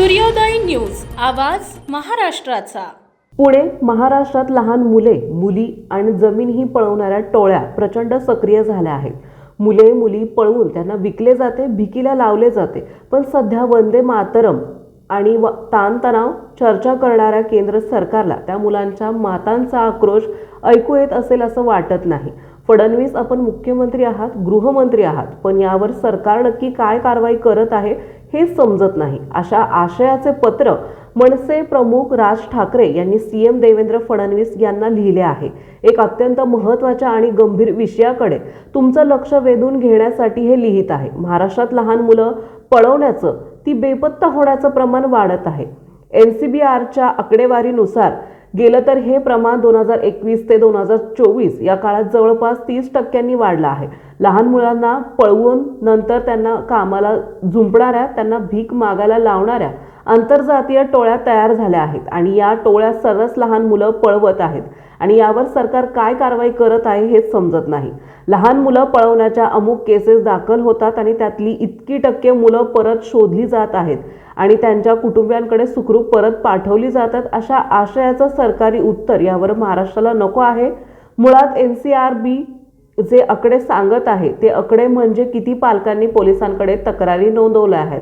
सूर्योदय न्यूज आवाज महाराष्ट्राचा. पुणे महाराष्ट्रात लहान मुले मुली आणि जमीन ही पळवणाऱ्या टोळ्या प्रचंड सक्रिय झाल्या आहेत. मुले मुली पळवून त्यांना विकले जाते भिकीला लावले जाते. पण सध्या वंदे मातरम आणि व ताणतणाव चर्चा करणाऱ्या केंद्र सरकारला त्या मुलांच्या मातांचा आक्रोश ऐकू येत असेल असं वाटत नाही. फडणवीस आपण मुख्यमंत्री आहात गृहमंत्री आहात पण यावर सरकार नक्की काय कारवाई करत आहे हे समजत नाही. अशा आशयाचे पत्र मनसे प्रमुख राज ठाकरे यांनी सीएम देवेंद्र फडणवीस यांना लिहिले आहे. एक अत्यंत महत्त्वाच्या आणि गंभीर विषयाकडे तुमचं लक्ष वेधून घेण्यासाठी हे लिहित आहे. महाराष्ट्रात लहान मुलं पळवण्याचं ती बेपत्ता होण्याचं प्रमाण वाढत आहे. एन सी बी आरच्या आकडेवारीनुसार गेलं तर हे प्रमाण दोन हजार एकवीस ते दोन हजार चोवीस या काळात जवळपास तीस टक्क्यांनी वाढलं आहे. लहान मुलांना पळवून नंतर त्यांना कामाला झुंपणाऱ्या त्यांना भीक मागायला लावणाऱ्या आंतरजातीय टोळ्या तयार झाल्या आहेत आणि या टोळ्या सर्वच लहान मुलं पळवत आहेत. आणि यावर सरकार काय कारवाई करत आहे हेच समजत नाही. लहान मुलं पळवण्याच्या अमुक केसेस दाखल होतात आणि त्यातली इतकी टक्के मुलं परत शोधली जात आहेत आणि त्यांच्या कुटुंबियांकडे सुखरूप परत पाठवली जातात अशा आशयाचं सरकारी उत्तर यावर महाराष्ट्राला नको आहे. मुळात N C R B J आकडे सांगत आहे ते आकडे म्हणजे किती पालकांनी पोलिसांकडे तक्रारी नोंदवल्या आहेत?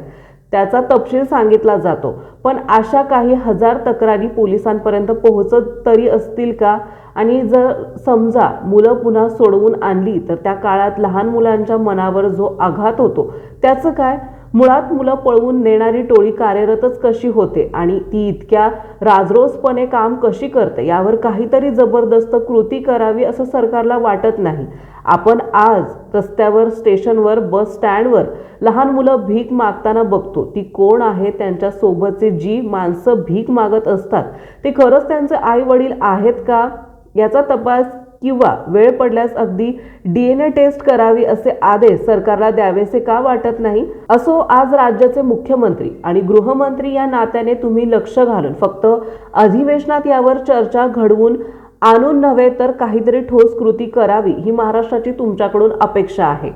त्याचा तपशील सांगितला जातो. पण अशा काही हजार तक्रारी पोलिसांपर्यंत पोहोचत तरी असतील का? आणि जर समजा मुलं पुन्हा सोडवून आणली तर त्या काळात लहान मुलांच्या मनावर जो आघात होतो त्याचं काय? मुळात मुलं पळवून नेणारी टोळी कार्यरतच कशी होते आणि ती इतक्या राजरोसपणे काम कशी करते यावर काहीतरी जबरदस्त कृती करावी असं सरकारला वाटत नाही. आपण आज रस्त्यावर स्टेशनवर बस स्टँडवर लहान मुलं भीक मागताना बघतो. ती कोण आहे? त्यांच्या सोबतचे जी माणसं भीक मागत असतात. ते खरंच त्यांचे आई वडील आहेत का? याचा तपास किंवा वेळ पडल्यास अगदी डी एन ए टेस्ट करावी असे आदेश सरकारला द्यावेसे का वाटत नाही? असो आज राज्याचे मुख्यमंत्री आणि गृहमंत्री या नात्याने तुम्ही लक्ष घालून फक्त अधिवेशनात यावर चर्चा घडवून आणून नव्हे तर काहीतरी ठोस कृती करावी ही महाराष्ट्राची तुमच्याकडून अपेक्षा आहे.